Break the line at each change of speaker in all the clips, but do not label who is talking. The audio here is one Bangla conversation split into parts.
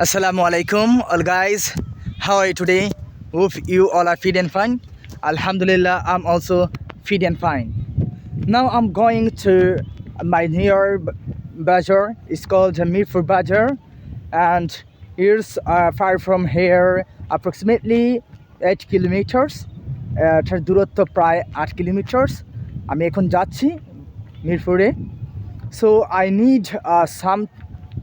Assalamu alaikum, all guys. How are you today? Hope you all are fit and fine. Alhamdulillah, I'm also fit and fine. Now I'm going to my near bazaar. It's called Mirpur Bazaar, and it's uh, far from here, approximately 8 kilometers. Uh, এটার দূরত্ব প্রায় আট কিলোমিটার্স আমি এখন যাচ্ছি মিরপুরে I need uh, some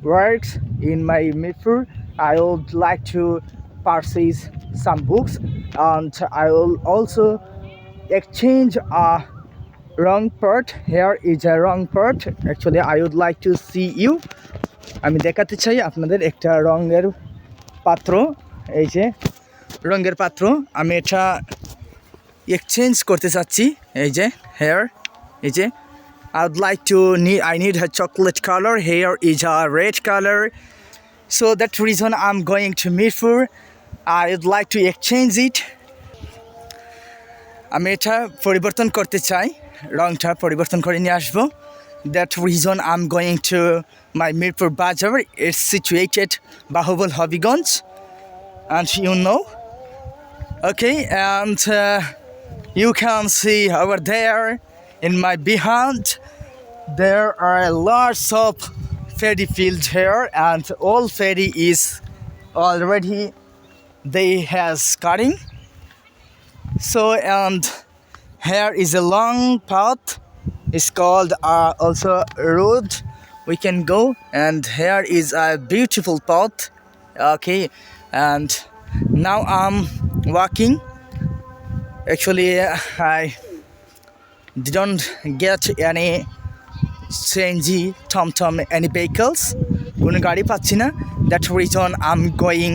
works in my Mirpur. I would like to purchase some books, and I will also exchange a wrong part. Here is a wrong part. Actually, I would like to see you. আমি দেখাতে চাই আপনাদের একটা রঙের পাত্র এই যে রঙের পাত্র আমি এটা এক্সচেঞ্জ করতে চাচ্ছি এই যে হেয়ার এই যে I would like to need I need a chocolate color here is a red color so that reason I'm going to Mirpur I would like to exchange it আমি এটা পরিবর্তন করতে চাই রংটা পরিবর্তন করে নিয়ে আসব that reason I am going to my Mirpur Bazar it's situated Bahubal Habiganj and you know okay and uh, you can see over there in my behind there are lots of ferry fields here and all ferry is already they has cutting. So and here is a long path. It's called uh, also road. We can go and here is a beautiful path. Okay and now i'm walking. Actually i didn't get any CNG, TomTom, any vehicles. কোনো গাড়ি পাচ্ছি না that reason I am going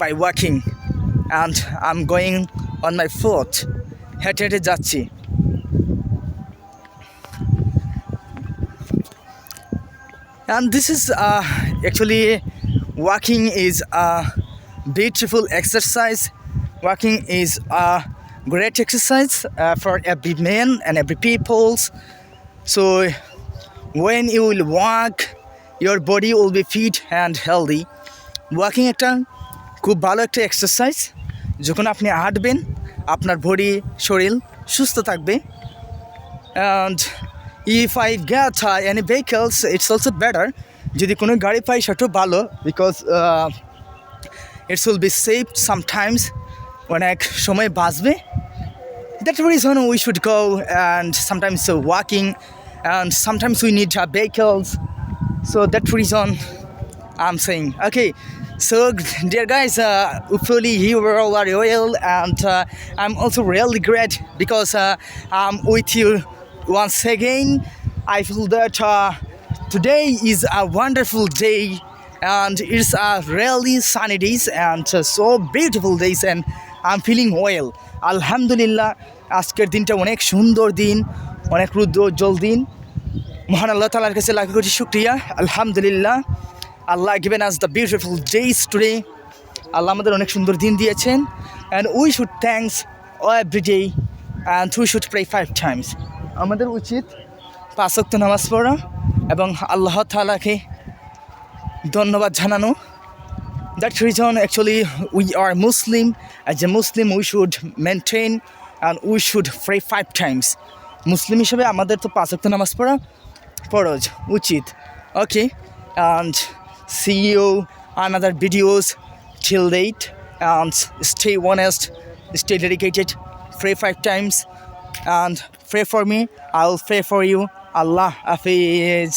by walking and I am going on my foot হেঁটে হেঁটে যাচ্ছি and this is uh, actually walking is a beautiful exercise walking is a great exercise uh, for every man and every peoples so when you will walk your body will be fit and healthy walking একটা খুব ভালো একটা এক্সারসাইজ যখন আপনি হাঁটবেন আপনার বডি শরীর সুস্থ থাকবে if I get uh, any vehicles it's also better যদি কোনো গাড়ি পাই সেটাও ভালো because it will be saved sometimes অনেক সময় বাঁচবে that reason we should go and sometimes uh, walking and sometimes we need uh, vehicles. So that reason I'm saying okay so dear guys uh, hopefully you were all very well and uh, I'm also really great because uh, I'm with you once again. I feel that uh, today is a wonderful day and it's a really sunny days and uh, so beautiful days and I'm feeling well আলহামদুলিল্লাহ, আজকের দিনটা অনেক সুন্দর দিন, অনেক রুদ্রোজ্জ্বল দিন। মহান আল্লাহ তালার কাছে লাখ কোটি শুক্রিয়া। আলহামদুলিল্লাহ, আল্লাহ given us the beautiful days today আল্লাহ আমাদের অনেক সুন্দর দিন দিয়েছেন। And we should thanks every day and we should pray five times আমাদের উচিত পাঁচক্ত নামাজ পড়া এবং আল্লাহ তালাকে ধন্যবাদ জানানো। That reason actually we are muslim as a muslim we should maintain and we should pray five times মুসলিম হিসেবে আমাদের তো পাঁচ ওয়াক্ত নামাজ পড়া ফরজ উচিত ওকে and see you another videos till date and stay honest stay dedicated pray five times and pray for me i'll pray for you allah hafiz